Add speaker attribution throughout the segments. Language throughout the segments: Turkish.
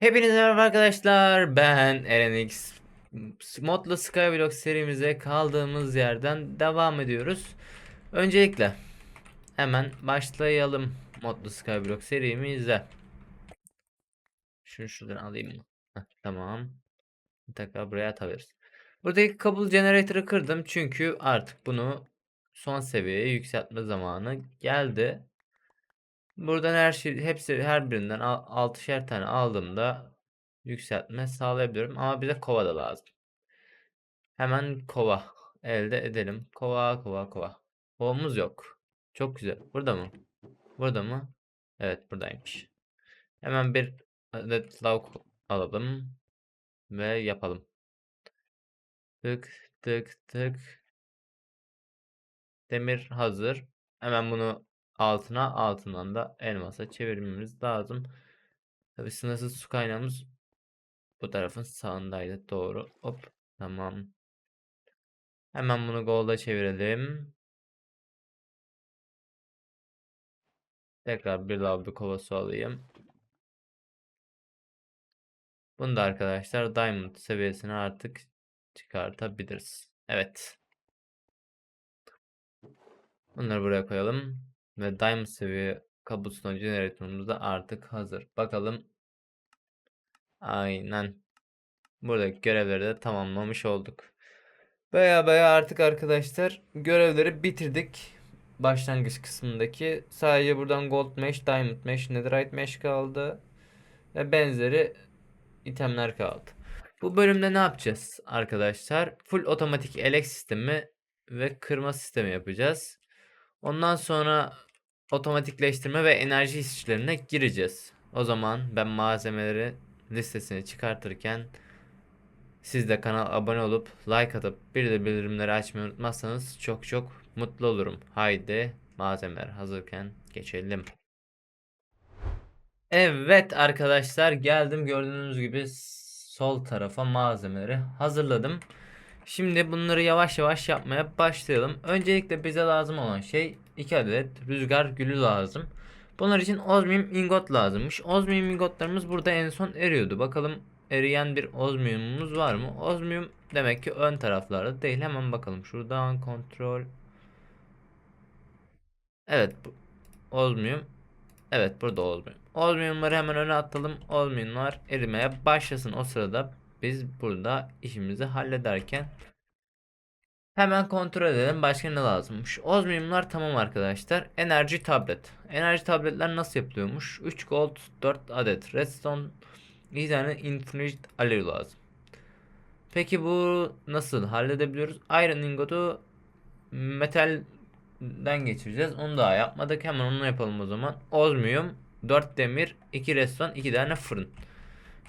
Speaker 1: Hepinize merhaba arkadaşlar. Ben Erenix. Modlu Skyblock serimize kaldığımız yerden devam ediyoruz. Öncelikle hemen başlayalım Modlu Skyblock serimize. Şunu şuradan alayım? Heh, tamam. Tekrar buraya atabiliriz. Buradaki Couple Generator'ı kırdım çünkü artık bunu son seviyeye yükseltme zamanı geldi. Buradan her şey hepsi her birinden al- 6'şer tane aldığımda yükseltme sağlayabiliyorum ama bize kova da lazım. Hemen kova elde edelim. Kova kova kova. Kovamız yok. Çok güzel. Burada mı? Burada mı? Evet buradaymış. Hemen bir adet lav alalım ve yapalım. Tık tık tık. Demir hazır. Hemen bunu altına altından da elmasa çevirmemiz lazım. Tabii sınırsız su kaynağımız bu tarafın sağındaydı. Doğru. Hop. Tamam. Hemen bunu golda çevirelim. Tekrar bir lavabo kovası alayım. Bunu da arkadaşlar Diamond seviyesine artık çıkartabiliriz. Evet. Bunları buraya koyalım. Ve Diamond seviye Cobblestone Generator'ımız da artık hazır. Bakalım. Aynen. Buradaki görevleri de tamamlamış olduk. Baya baya artık arkadaşlar görevleri bitirdik. Başlangıç kısmındaki sadece buradan Gold Mesh, Diamond Mesh, Netherite Mesh kaldı. Ve benzeri itemler kaldı. Bu bölümde ne yapacağız arkadaşlar? Full otomatik elek sistemi ve kırma sistemi yapacağız. Ondan sonra otomatikleştirme ve enerji işlerine gireceğiz. O zaman ben malzemeleri listesini çıkartırken siz de kanala abone olup like atıp bir de bildirimleri açmayı unutmazsanız çok çok mutlu olurum. Haydi malzemeler hazırken geçelim. Evet arkadaşlar geldim gördüğünüz gibi sol tarafa malzemeleri hazırladım. Şimdi bunları yavaş yavaş yapmaya başlayalım. Öncelikle bize lazım olan şey 2 adet rüzgar gülü lazım. Bunlar için ozmium ingot lazımmış. Ozmium ingotlarımız burada en son eriyordu. Bakalım eriyen bir ozmiumumuz var mı? Ozmium demek ki ön taraflarda değil. Hemen bakalım. Şuradan kontrol. Evet. Ozmium. Evet burada ozmium. Ozmiumları hemen öne atalım. Ozmiumlar erimeye başlasın. O sırada biz burada işimizi hallederken Hemen kontrol edelim başka ne lazımmış. Ozmiumlar tamam arkadaşlar. Enerji tablet. Enerji tabletler nasıl yapılıyormuş? 3 gold 4 adet redstone 2 tane infinite alev lazım. Peki bu nasıl halledebiliyoruz? Iron ingotu metalden geçireceğiz. Onu daha yapmadık. Hemen onu yapalım o zaman. Ozmium 4 demir 2 redstone 2 tane fırın.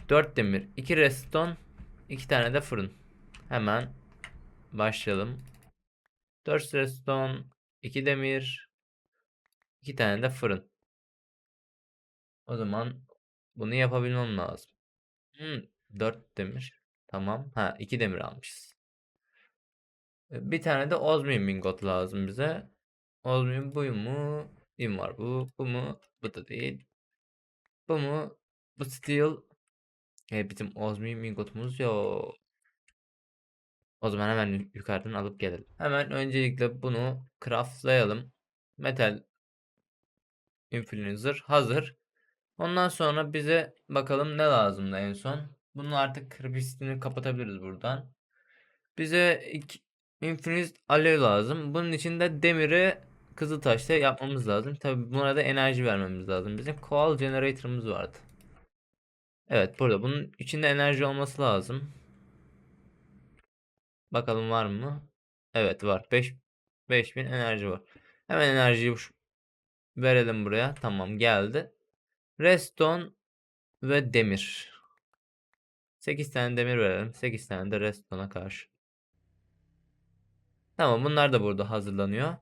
Speaker 1: 4 demir 2 redstone 2 tane de fırın. Hemen Başlayalım. 4 redstone, 2 demir, 2 tane de fırın. O zaman bunu yapabilmem lazım. Hmm, 4 demir. Tamam. Ha 2 demir almışız. E, Bir tane de ozmium ingot lazım bize. Ozmium bu mu? Im var bu. Bu mu? Bu da değil. Bu mu? Bu steel. E, bizim ozmium ingotumuz yok. O zaman hemen yukarıdan alıp gelelim. Hemen öncelikle bunu craftlayalım. Metal influencer hazır. Ondan sonra bize bakalım ne lazımdı en son. Bunu artık kırpistini kapatabiliriz buradan. Bize infinite alev lazım. Bunun için de demiri kızıltaşla yapmamız lazım. Tabi buna da enerji vermemiz lazım. Bizim coal generator'ımız vardı. Evet burada bunun içinde enerji olması lazım. Bakalım var mı? Evet var. 5 5000 enerji var. Hemen enerjiyi verelim buraya. Tamam geldi. Redstone ve demir. 8 tane demir verelim. 8 tane de redstone'a karşı. Tamam bunlar da burada hazırlanıyor.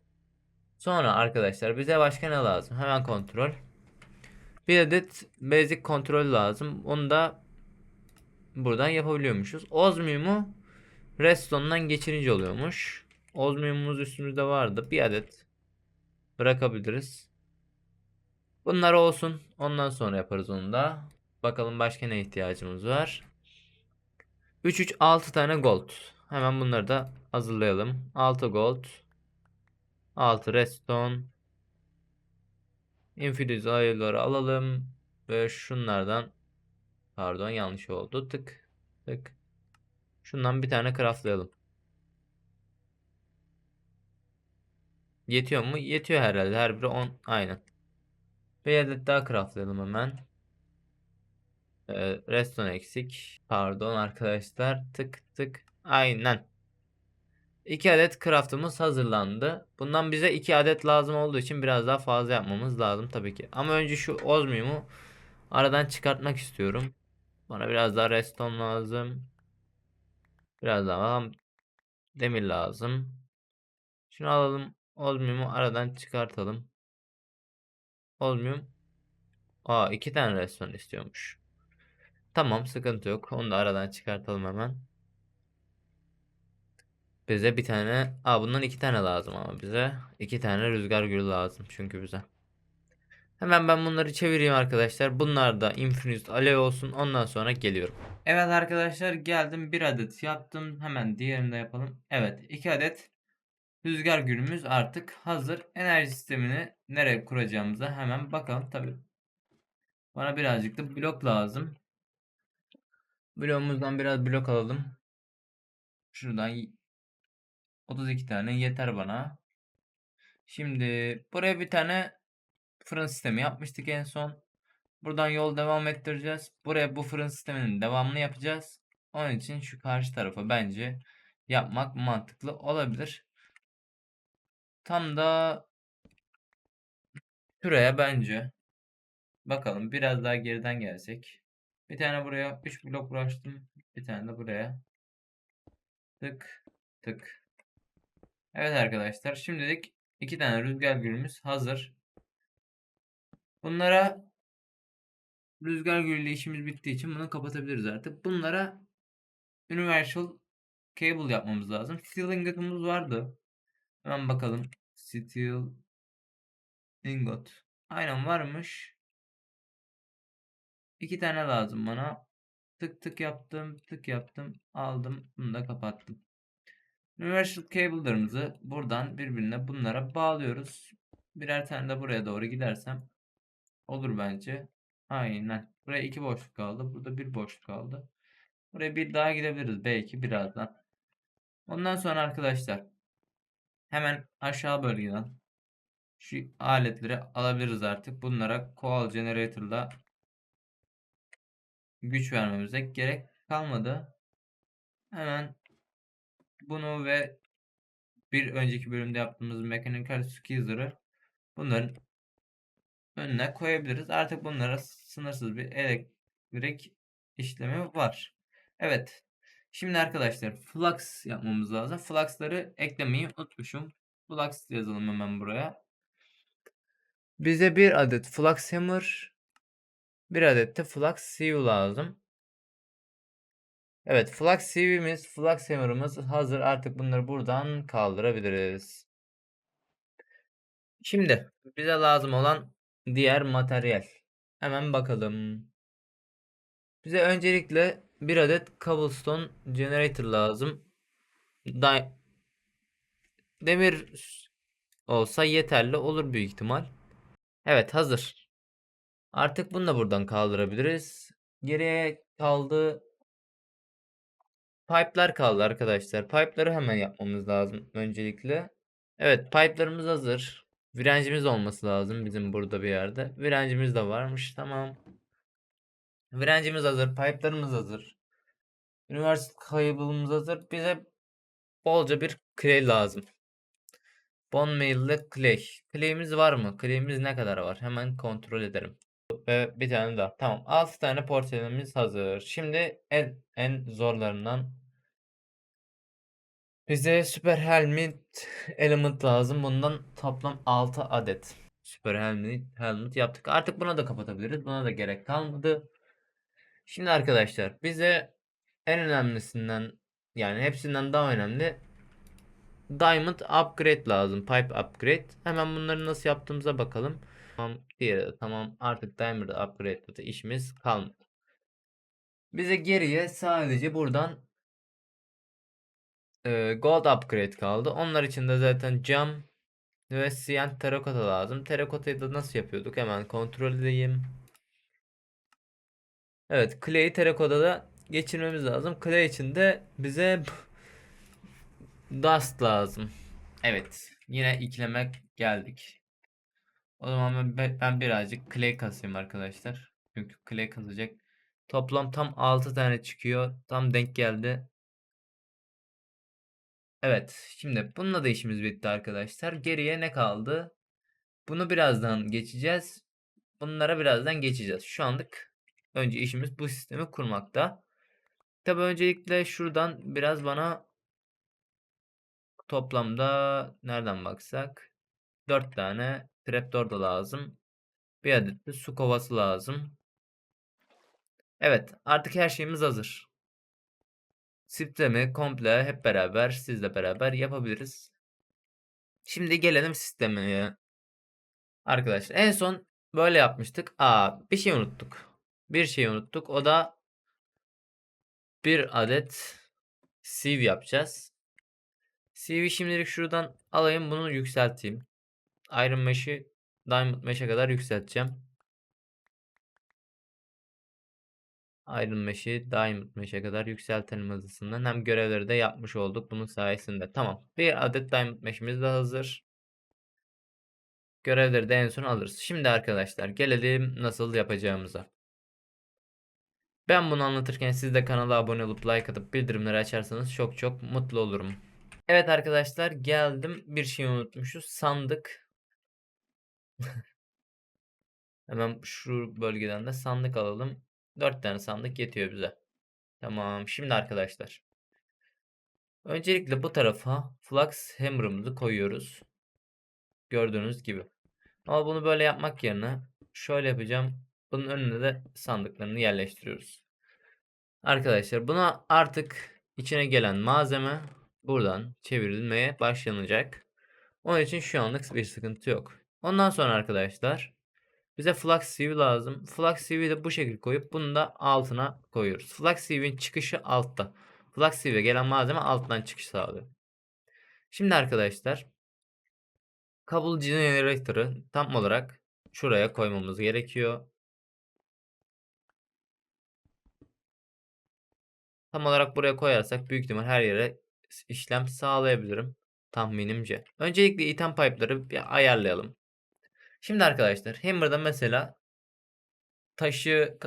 Speaker 1: Sonra arkadaşlar bize başka ne lazım? Hemen kontrol. Bir adet basic kontrol lazım. Onu da buradan yapabiliyormuşuz. Osmium'u Redstone'dan geçirince oluyormuş. Osmium'umuz üstümüzde vardı. Bir adet bırakabiliriz. Bunlar olsun. Ondan sonra yaparız onu da. Bakalım başka ne ihtiyacımız var. 3 3 6 tane gold. Hemen bunları da hazırlayalım. 6 gold. 6 redstone. Infuse ayıları alalım. Ve şunlardan pardon yanlış oldu. Tık tık. Şundan bir tane craftlayalım. Yetiyor mu? Yetiyor herhalde. Her biri 10. Aynen. Bir adet daha craftlayalım hemen. Ee, redstone eksik. Pardon arkadaşlar. Tık tık. Aynen. 2 adet craftımız hazırlandı. Bundan bize 2 adet lazım olduğu için biraz daha fazla yapmamız lazım tabii ki. Ama önce şu ozmiumu aradan çıkartmak istiyorum. Bana biraz daha redstone lazım. Biraz daha demir lazım. Şunu alalım. Ozmium'u aradan çıkartalım. Ozmium. Aa iki tane redstone istiyormuş. Tamam sıkıntı yok. Onu da aradan çıkartalım hemen. Bize bir tane... Aa bundan iki tane lazım ama bize. iki tane rüzgar gülü lazım çünkü bize. Hemen ben bunları çevireyim arkadaşlar. Bunlar da infused alev olsun. Ondan sonra geliyorum. Evet arkadaşlar geldim. Bir adet yaptım. Hemen diğerini de yapalım. Evet iki adet rüzgar gülümüz artık hazır. Enerji sistemini nereye kuracağımıza hemen bakalım. Tabii bana birazcık da blok lazım. Bloğumuzdan biraz blok alalım. Şuradan 32 tane yeter bana. Şimdi buraya bir tane fırın sistemi yapmıştık en son. Buradan yol devam ettireceğiz. Buraya bu fırın sisteminin devamını yapacağız. Onun için şu karşı tarafa bence yapmak mantıklı olabilir. Tam da şuraya bence. Bakalım biraz daha geriden gelsek. Bir tane buraya 3 blok bıraktım. Bir tane de buraya. Tık tık. Evet arkadaşlar şimdilik iki tane rüzgar gülümüz hazır. Bunlara rüzgar gülüyle işimiz bittiği için bunu kapatabiliriz artık. Bunlara universal cable yapmamız lazım. Steel ingot'umuz vardı. Hemen bakalım. Steel ingot. Aynen varmış. İki tane lazım bana. Tık tık yaptım, tık yaptım, aldım, bunu da kapattım. Universal cable'larımızı buradan birbirine bunlara bağlıyoruz. Birer tane de buraya doğru gidersem olur bence. Aynen. Buraya iki boşluk kaldı. Burada bir boşluk kaldı. Buraya bir daha gidebiliriz belki birazdan. Ondan sonra arkadaşlar hemen aşağı bölgeden şu aletleri alabiliriz artık. Bunlara Coal Generator'la güç vermemize gerek kalmadı. Hemen bunu ve bir önceki bölümde yaptığımız Mechanical Squeezer'ı bunların önüne koyabiliriz. Artık bunlara sınırsız bir elektrik işlemi var. Evet. Şimdi arkadaşlar flux yapmamız lazım. Flux'ları eklemeyi unutmuşum. Flux yazalım hemen buraya. Bize bir adet flux hammer, bir adet de flux sieve lazım. Evet flux sieve'imiz, flux hammer'ımız hazır. Artık bunları buradan kaldırabiliriz. Şimdi bize lazım olan diğer materyal. Hemen bakalım. Bize öncelikle bir adet cobblestone generator lazım. Da Demir olsa yeterli olur büyük ihtimal. Evet hazır. Artık bunu da buradan kaldırabiliriz. Geriye kaldı. Pipe'lar kaldı arkadaşlar. Pipe'ları hemen yapmamız lazım öncelikle. Evet pipe'larımız hazır. Virencimiz olması lazım bizim burada bir yerde. Virencimiz de varmış. Tamam. Virencimiz hazır. Pipe'larımız hazır. Üniversite kaybımız hazır. Bize bolca bir clay lazım. Bone meal ile clay. Clay'imiz var mı? Clay'imiz ne kadar var? Hemen kontrol ederim. Ve bir tane daha. Tamam. 6 tane porselenimiz hazır. Şimdi en en zorlarından bize süper helmet element lazım. Bundan toplam 6 adet. Süper helmet, helmet yaptık. Artık buna da kapatabiliriz. Buna da gerek kalmadı. Şimdi arkadaşlar bize en önemlisinden yani hepsinden daha önemli Diamond upgrade lazım. Pipe upgrade. Hemen bunları nasıl yaptığımıza bakalım. Tamam. Diğeri de tamam. Artık Diamond upgrade'de de işimiz kalmadı. Bize geriye sadece buradan e, gold upgrade kaldı. Onlar için de zaten cam ve cyan terakota lazım. Terakotayı da nasıl yapıyorduk? Hemen kontrol edeyim. Evet, clay'i terakotada geçirmemiz lazım. Clay için de bize dust lazım. Evet, yine iklime geldik. O zaman ben, ben birazcık clay kasayım arkadaşlar. Çünkü clay kazacak. Toplam tam 6 tane çıkıyor. Tam denk geldi. Evet, şimdi bununla da işimiz bitti arkadaşlar. Geriye ne kaldı? Bunu birazdan geçeceğiz. Bunlara birazdan geçeceğiz. Şu anlık önce işimiz bu sistemi kurmakta. Tabi öncelikle şuradan biraz bana toplamda nereden baksak 4 tane trapdoor da lazım. Bir adet de su kovası lazım. Evet artık her şeyimiz hazır. Sistemi komple hep beraber sizle beraber yapabiliriz. Şimdi gelelim sisteme. Arkadaşlar en son böyle yapmıştık. Aa bir şey unuttuk. Bir şey unuttuk. O da bir adet sieve yapacağız. CV şimdilik şuradan alayım bunu yükselteyim. Iron Mesh'i Diamond Mesh'e kadar yükselteceğim. Iron Mesh'i Diamond Mesh'e kadar yükseltelim hızlısından. Hem görevleri de yapmış olduk bunun sayesinde. Tamam. Bir adet Diamond Mesh'imiz de hazır. Görevleri de en son alırız. Şimdi arkadaşlar gelelim nasıl yapacağımıza. Ben bunu anlatırken siz de kanala abone olup like atıp bildirimleri açarsanız çok çok mutlu olurum. Evet arkadaşlar geldim. Bir şey unutmuşuz. Sandık. Hemen şu bölgeden de sandık alalım. 4 tane sandık yetiyor bize. Tamam. Şimdi arkadaşlar. Öncelikle bu tarafa flux hammer'ımızı koyuyoruz. Gördüğünüz gibi. Ama bunu böyle yapmak yerine şöyle yapacağım. Bunun önüne de sandıklarını yerleştiriyoruz. Arkadaşlar buna artık içine gelen malzeme buradan çevrilmeye başlanacak. Onun için şu anlık bir sıkıntı yok. Ondan sonra arkadaşlar bize Flux CV lazım. Flux CV'yi de bu şekilde koyup bunu da altına koyuyoruz. Flux CV'nin çıkışı altta. Flux CV'ye gelen malzeme alttan çıkış sağlıyor. Şimdi arkadaşlar kabul generator'ı tam olarak şuraya koymamız gerekiyor. Tam olarak buraya koyarsak büyük ihtimal her yere işlem sağlayabilirim tahminimce. Öncelikle item pipe'ları bir ayarlayalım. Şimdi arkadaşlar Hammer'da mesela taşı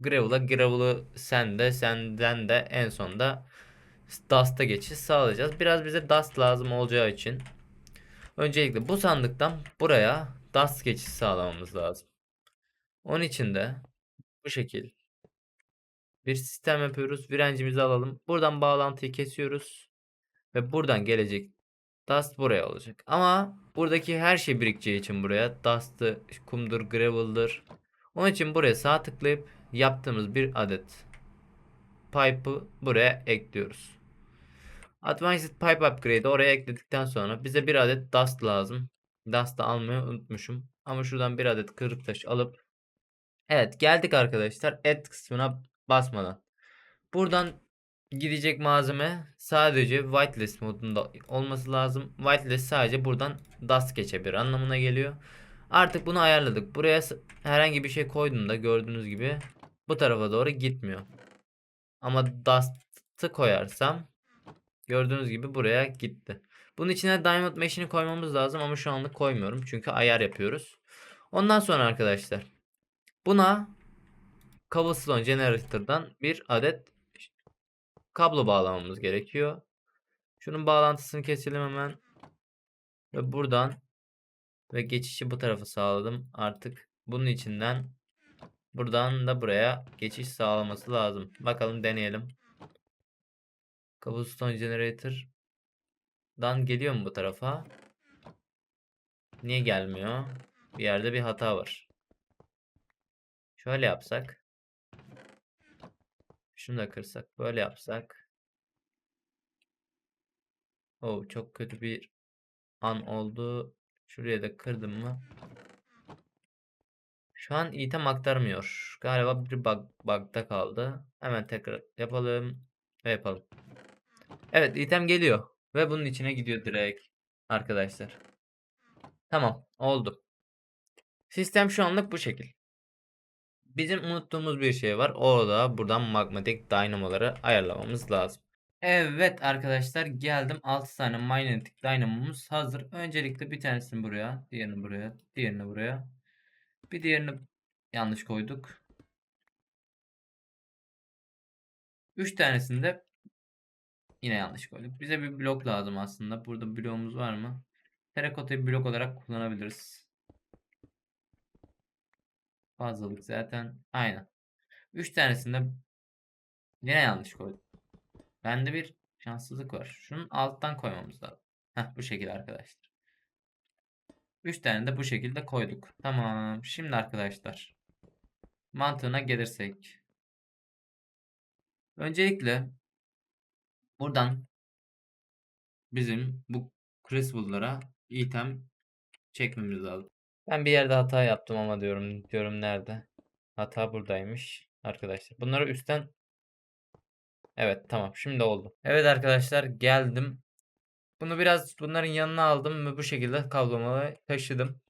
Speaker 1: Gravel'a Gravel'ı sende senden de en sonda Dust'a geçiş sağlayacağız. Biraz bize Dust lazım olacağı için öncelikle bu sandıktan buraya Dust geçiş sağlamamız lazım. Onun için de bu şekil bir sistem yapıyoruz. Virencimizi alalım. Buradan bağlantıyı kesiyoruz. Ve buradan gelecek Dust buraya olacak. Ama buradaki her şey birikeceği için buraya Dust'ı, kumdur, gravel'dır. Onun için buraya sağ tıklayıp yaptığımız bir adet pipe'ı buraya ekliyoruz. Advanced Pipe Upgrade'i oraya ekledikten sonra bize bir adet Dust lazım. Dust'ı almayı unutmuşum. Ama şuradan bir adet kırık taş alıp Evet geldik arkadaşlar. Add kısmına basmadan. Buradan gidecek malzeme sadece whitelist modunda olması lazım. Whitelist sadece buradan dust geçebilir anlamına geliyor. Artık bunu ayarladık. Buraya herhangi bir şey koyduğumda gördüğünüz gibi bu tarafa doğru gitmiyor. Ama dust'ı koyarsam gördüğünüz gibi buraya gitti. Bunun içine diamond mesh'ini koymamız lazım ama şu anlık koymuyorum. Çünkü ayar yapıyoruz. Ondan sonra arkadaşlar buna cobblestone generator'dan bir adet kablo bağlamamız gerekiyor. Şunun bağlantısını keselim hemen. Ve buradan ve geçişi bu tarafa sağladım. Artık bunun içinden buradan da buraya geçiş sağlaması lazım. Bakalım deneyelim. Cobblestone Generator'dan geliyor mu bu tarafa? Niye gelmiyor? Bir yerde bir hata var. Şöyle yapsak. Şunu da kırsak. Böyle yapsak. Oh çok kötü bir an oldu. Şuraya da kırdım mı? Şu an item aktarmıyor. Galiba bir bug, bug'da kaldı. Hemen tekrar yapalım ve yapalım. Evet item geliyor ve bunun içine gidiyor direkt arkadaşlar. Tamam oldu. Sistem şu anlık bu şekil. Bizim unuttuğumuz bir şey var. O da buradan magmatik dynamoları ayarlamamız lazım. Evet arkadaşlar geldim. 6 tane magnetic dynamomuz hazır. Öncelikle bir tanesini buraya, diğerini buraya, diğerini buraya. Bir diğerini yanlış koyduk. 3 tanesini de yine yanlış koyduk. Bize bir blok lazım aslında. Burada bloğumuz var mı? Terakotayı blok olarak kullanabiliriz. Fazlalık zaten. Aynen. 3 tanesini de yine yanlış koyduk. Bende bir şanssızlık var. Şunun alttan koymamız lazım. Heh, bu şekilde arkadaşlar. 3 tane de bu şekilde koyduk. Tamam. Şimdi arkadaşlar mantığına gelirsek. Öncelikle buradan bizim bu crystal'lara item çekmemiz lazım. Ben bir yerde hata yaptım ama diyorum diyorum nerede? Hata buradaymış arkadaşlar. Bunları üstten Evet tamam şimdi oldu. Evet arkadaşlar geldim. Bunu biraz bunların yanına aldım ve bu şekilde kablamalı taşıdım.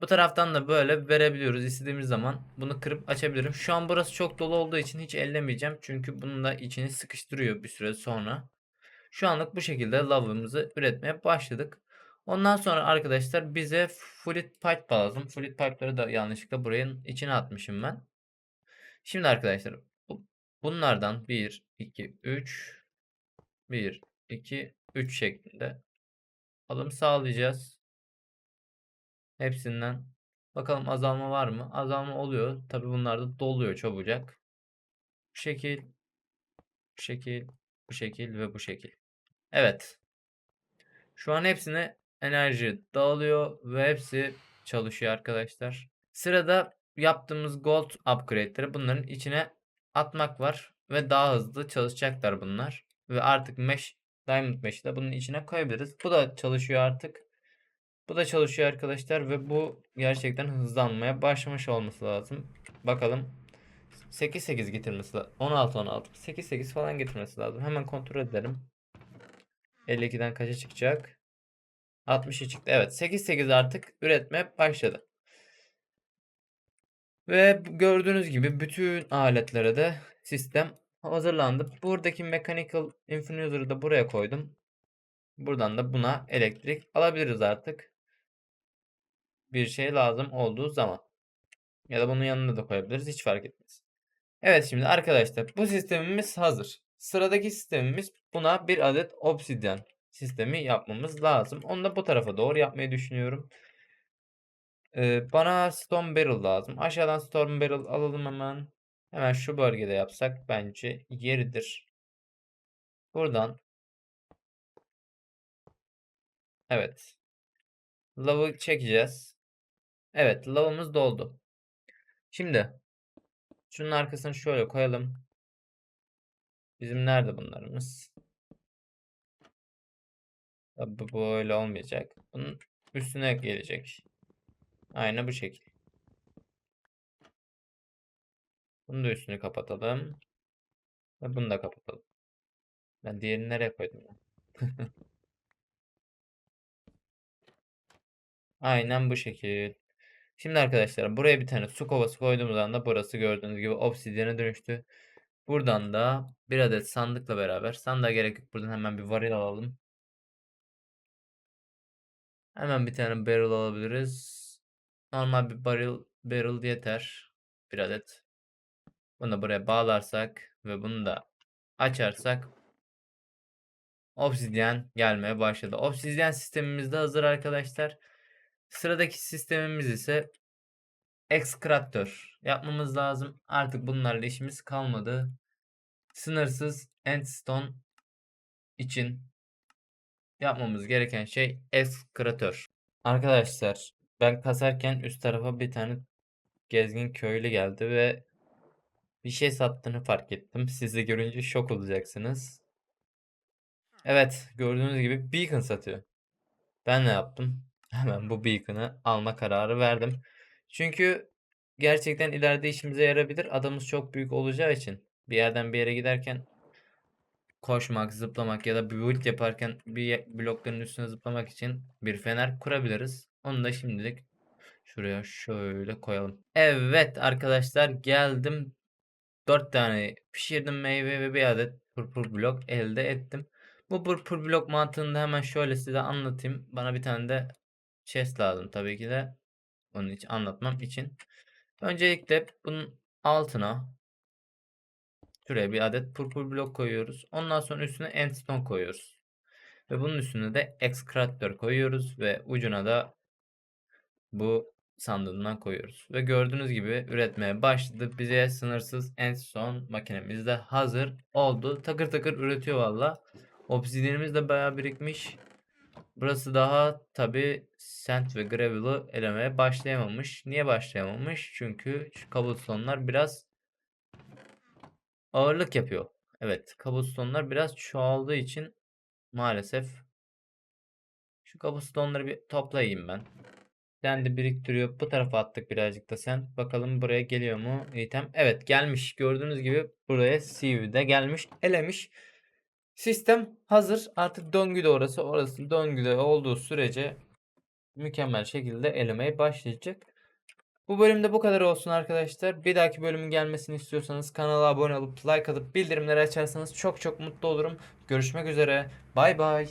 Speaker 1: Bu taraftan da böyle verebiliyoruz istediğimiz zaman. Bunu kırıp açabilirim. Şu an burası çok dolu olduğu için hiç ellemeyeceğim. Çünkü bunun da içini sıkıştırıyor bir süre sonra. Şu anlık bu şekilde lavımızı üretmeye başladık. Ondan sonra arkadaşlar bize fluid pipe lazım. Fluid pipe'ları da yanlışlıkla buraya içine atmışım ben. Şimdi arkadaşlar bu- bunlardan 1, 2, 3, 1, 2, 3 şeklinde alım sağlayacağız. Hepsinden. Bakalım azalma var mı? Azalma oluyor. Tabi bunlar da doluyor çabucak. Bu şekil, bu şekil, bu şekil ve bu şekil. Evet. Şu an hepsine enerji dağılıyor ve hepsi çalışıyor arkadaşlar. Sırada yaptığımız gold upgrade'leri bunların içine atmak var ve daha hızlı çalışacaklar bunlar. Ve artık mesh, diamond mesh'i de bunun içine koyabiliriz. Bu da çalışıyor artık. Bu da çalışıyor arkadaşlar ve bu gerçekten hızlanmaya başlamış olması lazım. Bakalım 8-8 getirmesi lazım. 16-16. 8-8 falan getirmesi lazım. Hemen kontrol edelim. 52'den kaça çıkacak? 60'a çıktı. Evet 8-8 artık üretmeye başladı. Ve gördüğünüz gibi bütün aletlere de sistem hazırlandı. Buradaki Mechanical Infuser'ı da buraya koydum. Buradan da buna elektrik alabiliriz artık. Bir şey lazım olduğu zaman. Ya da bunun yanına da koyabiliriz. Hiç fark etmez. Evet şimdi arkadaşlar bu sistemimiz hazır. Sıradaki sistemimiz buna bir adet obsidyen sistemi yapmamız lazım. Onu da bu tarafa doğru yapmayı düşünüyorum. Ee, bana stone barrel lazım. Aşağıdan stone barrel alalım hemen. Hemen şu bölgede yapsak bence yeridir. Buradan Evet. Lavı çekeceğiz. Evet, lavımız doldu. Şimdi şunun arkasını şöyle koyalım. Bizim nerede bunlarımız? Tabii bu böyle olmayacak. Bunun üstüne gelecek. Aynı bu şekil. Bunu da üstünü kapatalım. Ve bunu da kapatalım. Ben diğerini nereye koydum? Aynen bu şekil. Şimdi arkadaşlar buraya bir tane su kovası koyduğumuz anda burası gördüğünüz gibi obsidyene dönüştü. Buradan da bir adet sandıkla beraber sandığa gerek yok. Buradan hemen bir varil alalım. Hemen bir tane barrel alabiliriz. Normal bir barrel, barrel yeter. Bir adet. Bunu da buraya bağlarsak ve bunu da açarsak obsidyen gelmeye başladı. Obsidyen sistemimiz de hazır arkadaşlar. Sıradaki sistemimiz ise ekstraktör yapmamız lazım. Artık bunlarla işimiz kalmadı. Sınırsız endstone için yapmamız gereken şey ekskratör. Arkadaşlar ben kasarken üst tarafa bir tane gezgin köylü geldi ve bir şey sattığını fark ettim. Siz de görünce şok olacaksınız. Evet gördüğünüz gibi beacon satıyor. Ben ne yaptım? Hemen bu beacon'ı alma kararı verdim. Çünkü gerçekten ileride işimize yarayabilir. Adamız çok büyük olacağı için. Bir yerden bir yere giderken koşmak, zıplamak ya da build yaparken bir blokların üstüne zıplamak için bir fener kurabiliriz. Onu da şimdilik şuraya şöyle koyalım. Evet arkadaşlar geldim. 4 tane pişirdim meyve ve bir adet purpur blok elde ettim. Bu purpur blok mantığını da hemen şöyle size anlatayım. Bana bir tane de chest lazım tabii ki de. Onun için anlatmam için. Öncelikle bunun altına şuraya bir adet purpur blok koyuyoruz. Ondan sonra üstüne endstone koyuyoruz. Ve bunun üstüne de extractor koyuyoruz ve ucuna da bu sandığından koyuyoruz. Ve gördüğünüz gibi üretmeye başladı. Bize sınırsız endstone makinemiz de hazır oldu. Takır takır üretiyor valla. Obsidianimiz de bayağı birikmiş. Burası daha tabi sand ve gravel'ı elemeye başlayamamış. Niye başlayamamış? Çünkü cobblestone'lar biraz ağırlık yapıyor. Evet, cobblestone'lar biraz çoğaldığı için maalesef şu cobblestone'ları bir toplayayım ben. Sen de biriktiriyor. Bu tarafa attık birazcık da sen. Bakalım buraya geliyor mu item? Evet gelmiş. Gördüğünüz gibi buraya CV'de gelmiş. Elemiş. Sistem hazır. Artık döngüde orası. Orası döngüde olduğu sürece mükemmel şekilde elemeye başlayacak. Bu bölümde bu kadar olsun arkadaşlar. Bir dahaki bölümün gelmesini istiyorsanız kanala abone olup like atıp bildirimleri açarsanız çok çok mutlu olurum. Görüşmek üzere. Bay bay.